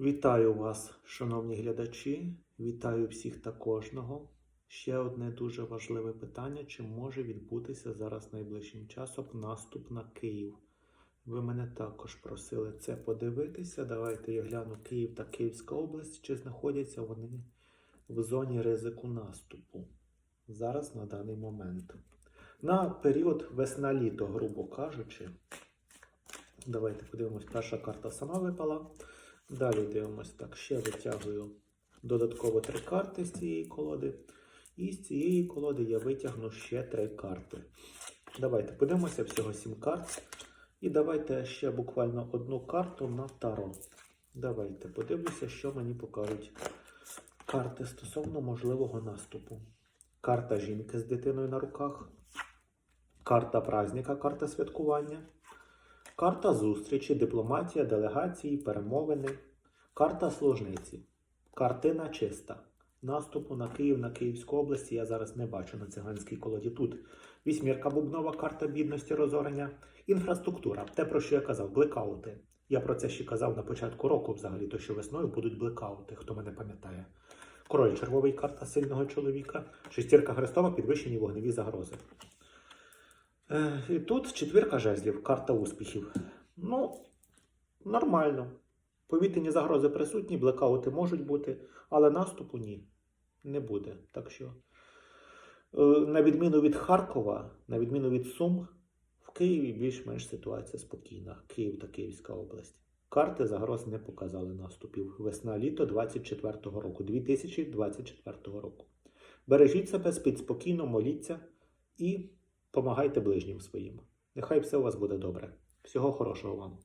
Вітаю вас, шановні глядачі. Вітаю всіх та кожного. Ще одне дуже важливе питання: чи може відбутися зараз найближчим часом наступ на Київ? Ви мене також просили це подивитися. Давайте я гляну Київ та Київська область, чи знаходяться вони в зоні ризику наступу зараз на даний момент. На період весна-літо, грубо кажучи. Давайте подивимось, перша карта сама випала. Далі дивимось так. Ще витягую додатково три карти з цієї колоди. І з цієї колоди я витягну ще три карти. Давайте подивимося всього сім карт. І давайте ще буквально одну карту на таро. Давайте подивлюся, що мені покажуть карти стосовно можливого наступу. Карта жінки з дитиною на руках. Карта праздника, карта святкування. Карта зустрічі, дипломатія, делегації, перемовини. Карта служниці. Картина чиста. Наступу на Київ, на Київську область я зараз не бачу на циганській колоді. Тут вісьмірка бубнова, карта бідності, розорення. Інфраструктура. Те, про що я казав, блекаути. Я про це ще казав на початку року, взагалі, то що весною будуть блекаути, хто мене пам'ятає. Король червовий карта сильного чоловіка. Шестірка Христова, підвищені вогневі загрози. І тут четвірка жезлів, карта успіхів. Ну, нормально. Повітряні загрози присутні, блекаути можуть бути, але наступу ні, не буде. Так що, е, на відміну від Харкова, на відміну від Сум, в Києві більш-менш ситуація спокійна. Київ та Київська область. Карти загроз не показали наступів. Весна-літо 24-го року, 2024 року. Бережіть себе, спіть спокійно, моліться і Помагайте ближнім своїм. Нехай все у вас буде добре. Всього хорошого вам.